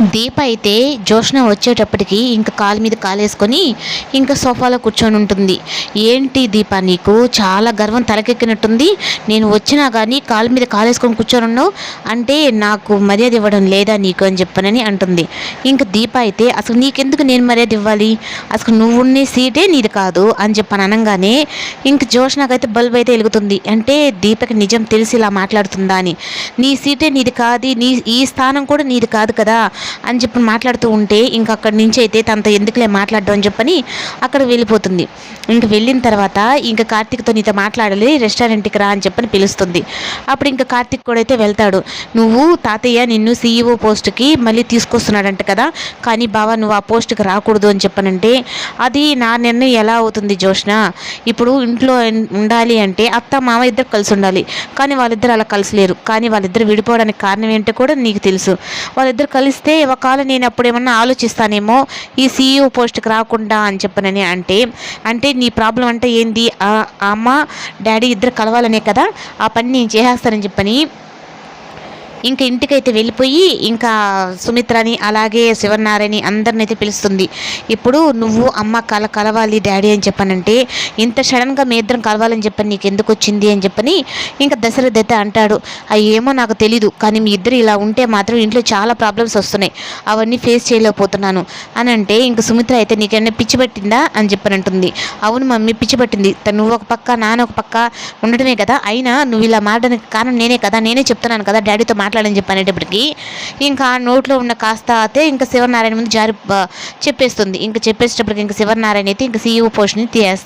దీప అయితే జోష్న వచ్చేటప్పటికి ఇంకా కాలు మీద కాలేసుకొని ఇంకా సోఫాలో కూర్చొని ఉంటుంది. ఏంటి దీప నీకు? చాలా గర్వం తలకెక్కినట్టుంది. నేను వచ్చినా కానీ కాలు మీద కాలేసుకొని కూర్చొని ఉన్నావు అంటే నాకు మర్యాద ఇవ్వడం లేదా నీకు అని చెప్పనని అంటుంది. ఇంకా దీప అయితే అసలు నీకెందుకు నేను మర్యాద ఇవ్వాలి? అసలు నువ్వు సీటే నీది కాదు అని చెప్పని అనగానే ఇంక జోష్నకైతే బల్బ్ అయితే వెలుగుతుంది. అంటే దీపకి నిజం తెలిసి ఇలా మాట్లాడుతుందా అని. నీ సీటే నీది కాదు నీ ఈ స్థానం కూడా నీది కాదు కదా. అని చెప్పి మాట్లాడుతూ ఉంటే ఇంకా అక్కడి నుంచి అయితే తనతో ఎందుకులే మాట్లాడడం అని చెప్పని అక్కడ వెళ్ళిపోతుంది. ఇంక వెళ్ళిన తర్వాత ఇంకా కార్తీక్తో నీతో మాట్లాడాలి రెస్టారెంట్కి రా అని చెప్పని పిలుస్తుంది. అప్పుడు ఇంకా కార్తీక్ కూడా అయితే వెళ్తాడు. నువ్వు తాతయ్య నిన్ను సీఈఓ పోస్ట్కి మళ్ళీ తీసుకొస్తున్నాడంట కదా కానీ బావా నువ్వు ఆ పోస్ట్కి రాకూడదు అని చెప్పనంటే అది నా నిర్ణయం ఎలా అవుతుంది జోష్న ఇప్పుడు ఇంట్లో ఉండాలి అంటే అత్త మామ ఇద్దరు కలిసి ఉండాలి. కానీ వాళ్ళిద్దరు అలా కలిసి లేరు. కానీ వాళ్ళిద్దరు విడిపోవడానికి కారణం ఏంటో కూడా నీకు తెలుసు. వాళ్ళిద్దరు కలిస్తే ఒకవేళ నేను అప్పుడు ఏమన్నా ఆలోచిస్తానేమో ఈ సీఈఓ పోస్ట్కి రాకుండా అని చెప్పనని అంటే అంటే నీ ప్రాబ్లం అంటే ఏంది? అమ్మ డాడీ ఇద్దరు కలవాలనే కదా ఆ పని నేను చేసేస్తానని చెప్పని ఇంకా ఇంటికైతే వెళ్ళిపోయి ఇంకా సుమిత్రని అలాగే శివనారాయణని అందరిని అయితే పిలుస్తుంది. ఇప్పుడు నువ్వు అమ్మ కల కలవాలి డాడీ అని చెప్పానంటే ఇంత సడన్గా మీ ఇద్దరం కలవాలని చెప్పని నీకు ఎందుకు వచ్చింది అని చెప్పని ఇంకా దశరథ్ అయితే అంటాడు. అవి ఏమో నాకు తెలీదు కానీ మీ ఇద్దరు ఇలా ఉంటే మాత్రం ఇంట్లో చాలా ప్రాబ్లమ్స్ వస్తున్నాయి. అవన్నీ ఫేస్ చేయలేకపోతున్నాను. అని అంటే ఇంకా సుమిత్ర అయితే నీకేమైనా పిచ్చి పట్టిందా అని చెప్పని అంటుంది అవును మమ్మీ పిచ్చి పట్టింది. తను నువ్వు ఒక పక్క నాన్న ఒక పక్క ఉండటమే కదా. అయినా నువ్వు ఇలా మారడానికి కారణం నేనే కదా. నేనే చెప్తున్నాను కదా డాడీతో మాట్లాడని చెప్పి అనేటప్పటికి ఇంకా నోట్లో ఉన్న కాస్త అయితే ఇంకా శివనారాయణ ముందు జారి చెప్పేస్తుంది. ఇంకా చెప్పేసేటప్పటికి ఇంకా శివనారాయణ అయితే ఇంకా సీఈఓ పోస్ట్ని తీయేస్తుంది